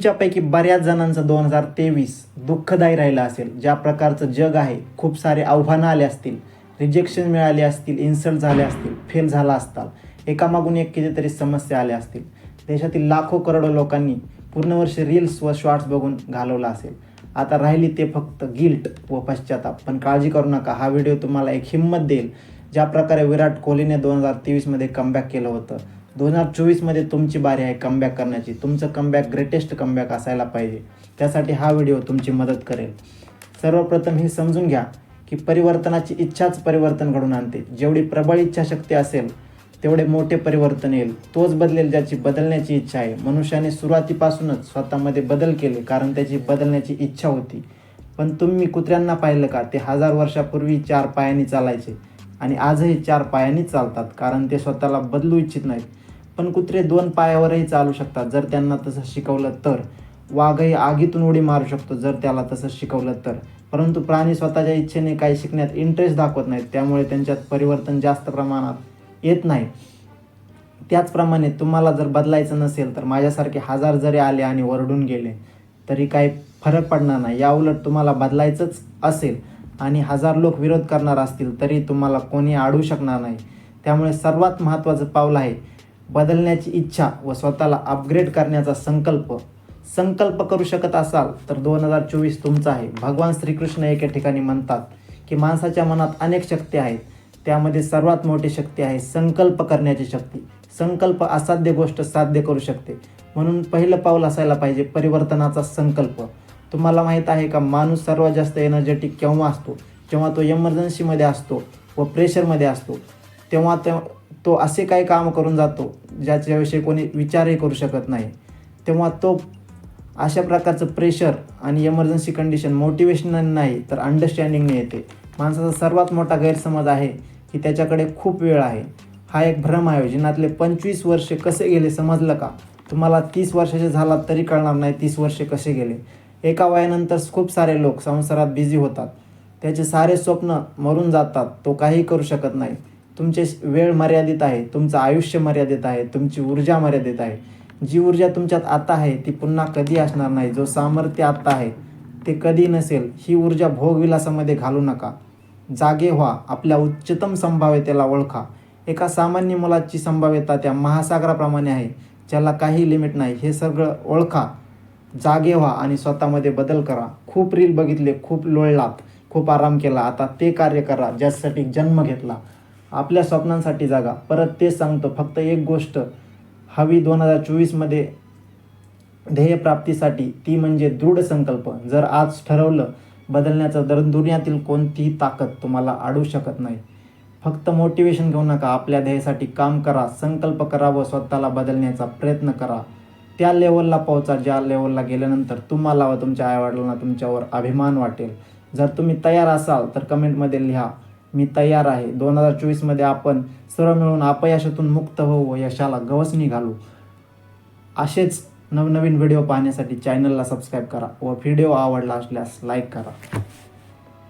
तुमच्यापैकी बऱ्याच जणांचं दोन हजार तेवीस दुःखदायी राहिलं असेल. ज्या प्रकारचं जग आहे खूप सारे आव्हानं आले असतील. रिजेक्शन मिळाले असतील इन्सल्ट झाले असतील फेल झाला असताल. एकामागून एक कितीतरी समस्या आल्या असतील. देशातील लाखो करोडो लोकांनी पूर्ण वर्ष रील्स व शॉर्ट्स बघून घालवला असेल. आता राहिली ते फक्त गिल्ट व पश्चाताप. पण काळजी करू नका हा व्हिडिओ तुम्हाला एक हिंमत देईल. ज्या प्रकारे विराट कोहलीने दोन हजार तेवीसमध्ये कमबॅक केलं होतं दोन हजार चोवीसमध्ये तुमची बारी आहे कमबॅक करण्याची. तुमचं कमबॅक ग्रेटेस्ट कमबॅक असायला पाहिजे. त्यासाठी हा व्हिडिओ तुमची मदत करेल. सर्वप्रथम हे समजून घ्या की परिवर्तनाची इच्छाच परिवर्तन घडून आणते. जेवढी प्रबळ इच्छाशक्ती असेल तेवढे मोठे परिवर्तन येईल. तोच बदलेल ज्याची बदलण्याची इच्छा आहे. मनुष्याने सुरुवातीपासूनच स्वतःमध्ये बदल केले कारण त्याची बदलण्याची इच्छा होती. पण तुम्ही कुत्र्यांना पाहिलं का? ते हजार वर्षापूर्वी चार पायांनी चालायचे. आणि आजही चार पायांनीच चालतात कारण ते स्वतःला बदलू इच्छित नाहीत. पण कुत्रे दोन पायावरही चालू शकतात. जर त्यांना तसं शिकवलं तर. वाघही आगीतून उडी मारू शकतो जर त्याला तसं शिकवलं तर. परंतु प्राणी स्वतःच्या इच्छेने काही शिकण्यात इंटरेस्ट दाखवत नाहीत. त्यामुळे त्यांच्यात परिवर्तन जास्त प्रमाणात येत नाही. त्याचप्रमाणे तुम्हाला जर बदलायचं नसेल तर माझ्यासारखे हजार जरी आले आणि वरडून गेले तरी काही फरक पडणार नाही. याउलट तुम्हाला बदलायचंच असेल. आणि हजार लोक विरोध करणार असतील तरी तुम्हाला कोणी अडवू शकणार नाही. त्यामुळे सर्वात महत्त्वाचं पाऊल आहे बदलण्याची इच्छा व स्वतःला अपग्रेड करण्याचा संकल्प. संकल्प करू शकत असाल तर दोन हजार चोवीस तुमचा आहे. भगवान श्रीकृष्ण एके ठिकाणी म्हणतात की माणसाच्या मनात अनेक शक्ती आहेत. त्यामध्ये सर्वात मोठी शक्ती आहे संकल्प करण्याची शक्ती. संकल्प असाध्य गोष्ट साध्य करू शकते. म्हणून पहिलं पाऊल असायला पाहिजे परिवर्तनाचा संकल्प. तुम्हाला माहीत आहे का माणूस सर्वात जास्त एनर्जेटिक केव्हा असतो? जेव्हा तो एमर्जन्सीमध्ये असतो व प्रेशरमध्ये असतो तेव्हा ते तो असे काही काम करून जातो ज्याच्याविषयी कोणी विचारही करू शकत नाही. तेव्हा तो अशा प्रकारचं प्रेशर आणि एमर्जन्सी कंडिशन मोटिवेशन नाही तर अंडरस्टँडिंगने येते. माणसाचा सर्वात मोठा गैरसमज आहे की त्याच्याकडे खूप वेळ आहे. हा एक भ्रम आहे जीवनातले पंचवीस वर्षे कसे गेले समजलं का? तुम्हाला तीस वर्षाचे झालात तरी कळणार नाही तीस वर्षे कसे गेले. एका वयानंतर खूप सारे लोक संसारात बिझी होतात. त्याचे सारे स्वप्न मरून जातात. तो काही करू शकत नाही. तुमचे वेळ मर्यादित आहे. तुमचं आयुष्य मर्यादित आहे. तुमची ऊर्जा मर्यादित आहे. जी ऊर्जा तुमच्यात आता आहे ती पुन्हा कधी असणार नाही. जो सामर्थ्य आत्ता आहे ते कधी नसेल ही ऊर्जा भोगविलासामध्ये घालू नका. जागे व्हा. आपल्या उच्चतम संभाव्यतेला ओळखा. एका सामान्य मुलाची संभाव्यता त्या महासागराप्रमाणे आहे ज्याला काही लिमिट नाही. हे सगळं ओळखा. जागे व्हा आणि स्वतःमध्ये बदल करा. खूप रील बघितले खूप लोळलात खूप आराम केला. आता ते कार्य करा ज्यासाठी जन्म घेतला. आपल्या स्वप्नांसाठी जागा. परत तेच सांगतो फक्त एक गोष्ट. हवी दोन हजार चोवीसमध्ये ध्येयप्राप्तीसाठी ती म्हणजे दृढ संकल्प. जर आज ठरवलं बदलण्याचं दर दुनियातील कोणतीही ताकद तुम्हाला अडवू शकत नाही. फक्त मोटिवेशन घेऊ नका. आपल्या ध्येयासाठी काम करा संकल्प करा व स्वतःला बदलण्याचा प्रयत्न करा. त्या लेवलला पोहोचा ज्या लेवलला गेल्यानंतर तुम्हाला व तुमच्या आईवडिलांना तुमच्यावर अभिमान वाटेल. जर तुम्ही तयार असाल तर कमेंटमध्ये लिहा मी तयार आहे. दोन हजार चोवीसमध्ये आपण सर्व मिळून अपयशातून मुक्त होऊ व यशाला गवसणी घालू. असेच नवनवीन व्हिडिओ पाहण्यासाठी चॅनलला सबस्क्राईब करा व व्हिडिओ आवडला असल्यास लाईक करा.